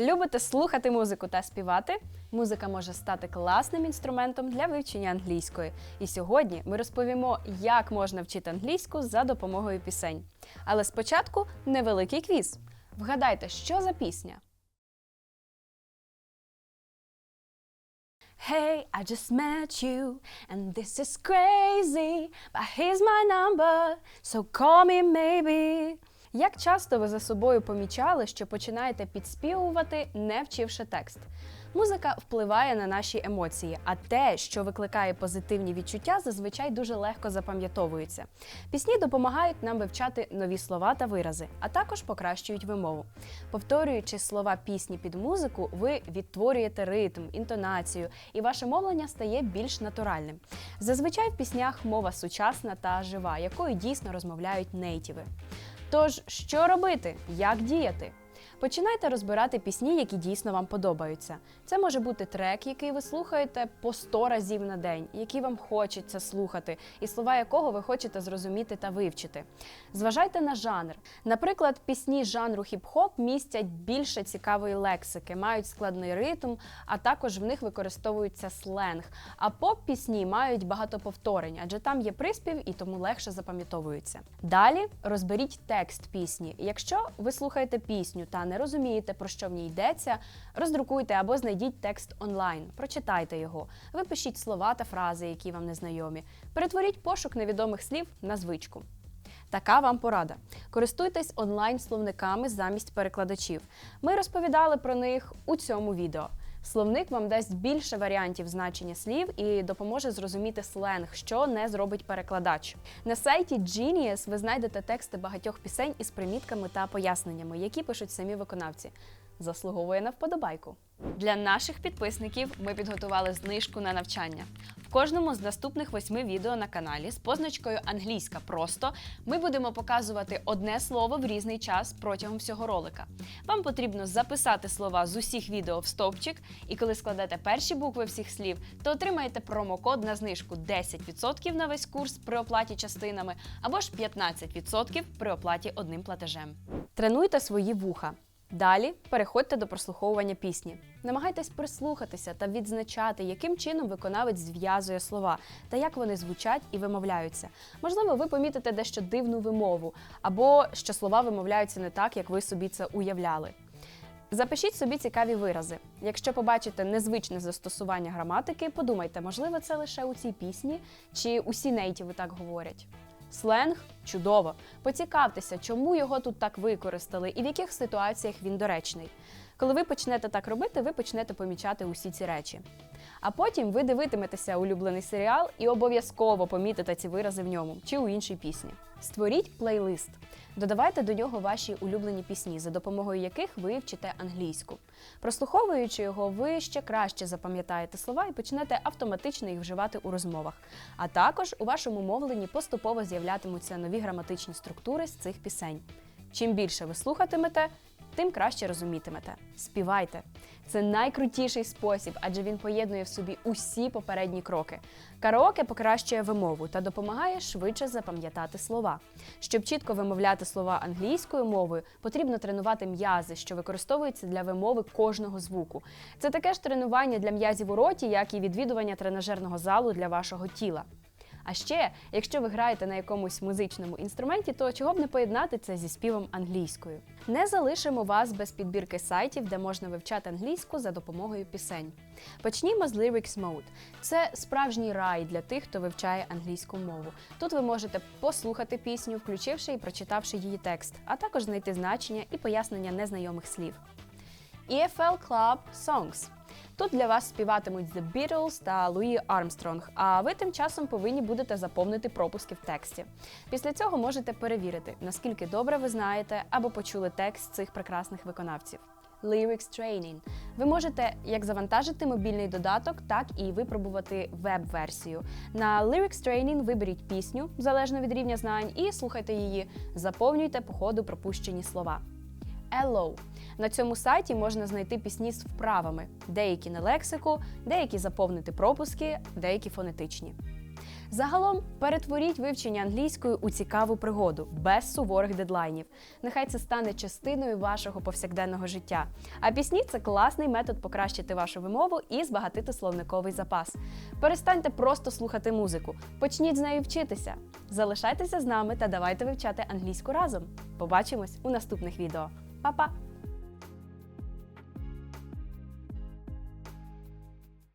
Любите слухати музику та співати? Музика може стати класним інструментом для вивчення англійської. І сьогодні ми розповімо, як можна вчити англійську за допомогою пісень. Але спочатку невеликий квіз. Вгадайте, що за пісня? Hey, I just met you, and this is crazy, but here's my number, so call me maybe. Як часто ви за собою помічали, що починаєте підспівувати, не вчивши текст? Музика впливає на наші емоції, а те, що викликає позитивні відчуття, зазвичай дуже легко запам'ятовується. Пісні допомагають нам вивчати нові слова та вирази, а також покращують вимову. Повторюючи слова пісні під музику, ви відтворюєте ритм, інтонацію, і ваше мовлення стає більш натуральним. Зазвичай в піснях мова сучасна та жива, якою дійсно розмовляють нейтіви. Тож, що робити? Як діяти? Починайте розбирати пісні, які дійсно вам подобаються. Це може бути трек, який ви слухаєте по 100 разів на день, який вам хочеться слухати, і слова якого ви хочете зрозуміти та вивчити. Зважайте на жанр. Наприклад, пісні жанру хіп-хоп містять більше цікавої лексики, мають складний ритм, а також в них використовується сленг. А поп-пісні мають багато повторень, адже там є приспів і тому легше запам'ятовуються. Далі розберіть текст пісні. Якщо ви слухаєте пісню та не розумієте, про що в ній йдеться, роздрукуйте або знайдіть текст онлайн, прочитайте його, випишіть слова та фрази, які вам незнайомі. Перетворіть пошук невідомих слів на звичку. Така вам порада. Користуйтесь онлайн-словниками замість перекладачів. Ми розповідали про них у цьому відео. Словник вам дасть більше варіантів значення слів і допоможе зрозуміти сленг, що не зробить перекладач. На сайті Genius ви знайдете тексти багатьох пісень із примітками та поясненнями, які пишуть самі виконавці. Заслуговує на вподобайку. Для наших підписників ми підготували знижку на навчання. В кожному з наступних восьми відео на каналі з позначкою Англійська просто ми будемо показувати одне слово в різний час протягом всього ролика. Вам потрібно записати слова з усіх відео в стовпчик, і коли складете перші букви всіх слів, то отримаєте промокод на знижку 10% на весь курс при оплаті частинами або ж 15% при оплаті одним платежем. Тренуйте свої вуха. Далі переходьте до прослуховування пісні. Намагайтесь прислухатися та відзначати, яким чином виконавець зв'язує слова та як вони звучать і вимовляються. Можливо, ви помітите дещо дивну вимову, або що слова вимовляються не так, як ви собі це уявляли. Запишіть собі цікаві вирази. Якщо побачите незвичне застосування граматики, подумайте, можливо, це лише у цій пісні, чи усі нейтіви так говорять. Сленг чудово. Поцікавтеся, чому його тут так використали і в яких ситуаціях він доречний. Коли ви почнете так робити, ви почнете помічати усі ці речі. А потім ви дивитиметеся улюблений серіал і обов'язково помітите ці вирази в ньому чи у іншій пісні. Створіть плейлист. Додавайте до нього ваші улюблені пісні, за допомогою яких ви вчите англійську. Прослуховуючи його, ви ще краще запам'ятаєте слова і почнете автоматично їх вживати у розмовах. А також у вашому мовленні поступово з'являтимуться нові граматичні структури з цих пісень. Чим більше ви слухатимете, тим краще розумітимете. Співайте. Це найкрутіший спосіб, адже він поєднує в собі усі попередні кроки. Караоке покращує вимову та допомагає швидше запам'ятати слова. Щоб чітко вимовляти слова англійською мовою, потрібно тренувати м'язи, що використовуються для вимови кожного звуку. Це таке ж тренування для м'язів у роті, як і відвідування тренажерного залу для вашого тіла. А ще, якщо ви граєте на якомусь музичному інструменті, то чого б не поєднати це зі співом англійською? Не залишимо вас без підбірки сайтів, де можна вивчати англійську за допомогою пісень. Почнімо з Lyrics Mode. Це справжній рай для тих, хто вивчає англійську мову. Тут ви можете послухати пісню, включивши і прочитавши її текст, а також знайти значення і пояснення незнайомих слів. EFL Club Songs. Тут для вас співатимуть The Beatles та Луї Армстронг, а ви тим часом повинні будете заповнити пропуски в тексті. Після цього можете перевірити, наскільки добре ви знаєте або почули текст цих прекрасних виконавців. Lyrics Training. Ви можете як завантажити мобільний додаток, так і випробувати веб-версію. На Lyrics Training виберіть пісню залежно від рівня знань і слухайте її. Заповнюйте по ходу пропущені слова. Hello. На цьому сайті можна знайти пісні з вправами, деякі на лексику, деякі заповнити пропуски, деякі фонетичні. Загалом перетворіть вивчення англійської у цікаву пригоду без суворих дедлайнів. Нехай це стане частиною вашого повсякденного життя. А пісні це класний метод покращити вашу вимову і збагатити словниковий запас. Перестаньте просто слухати музику, почніть з нею вчитися. Залишайтеся з нами та давайте вивчати англійську разом. Побачимось у наступних відео. 爸爸